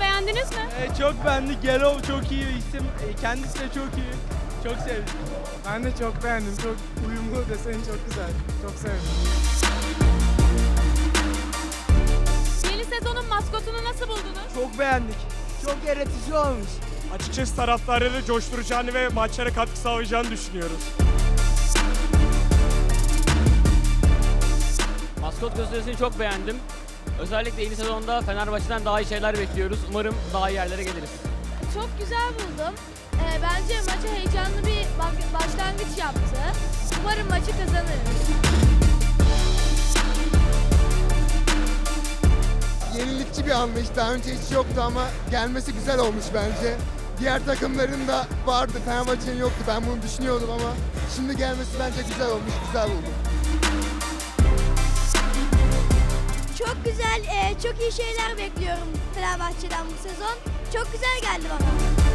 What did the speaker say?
Beğendiniz mi? Ee, çok beğendik. Gerov çok iyi isim. Ee, kendisi de çok iyi. Çok sevdim. Ben de çok beğendim. Çok uyumlu deseni çok güzel. Çok sevdim. Yeni sezonun maskotunu nasıl buldunuz? Çok beğendik. Çok yaratıcı olmuş. Açıkçası taraftarları coşturacağını ve maçlara katkı sağlayacağını düşünüyoruz. Maskot gösterisini çok beğendim. Özellikle yeni sezonda Fenerbahçe'den daha iyi şeyler bekliyoruz. Umarım daha iyi yerlere geliriz. Çok güzel buldum. Ee, bence maça heyecanlı bir başlangıç yaptı. Umarım maçı kazanırız. yenilikçi bir anlayış. Daha önce hiç yoktu ama gelmesi güzel olmuş bence. Diğer takımların da vardı. Fenerbahçe'nin yoktu. Ben bunu düşünüyordum ama şimdi gelmesi bence güzel olmuş. Güzel buldum. Güzel, e, çok iyi şeyler bekliyorum Fenerbahçe'den bu sezon. Çok güzel geldi bana.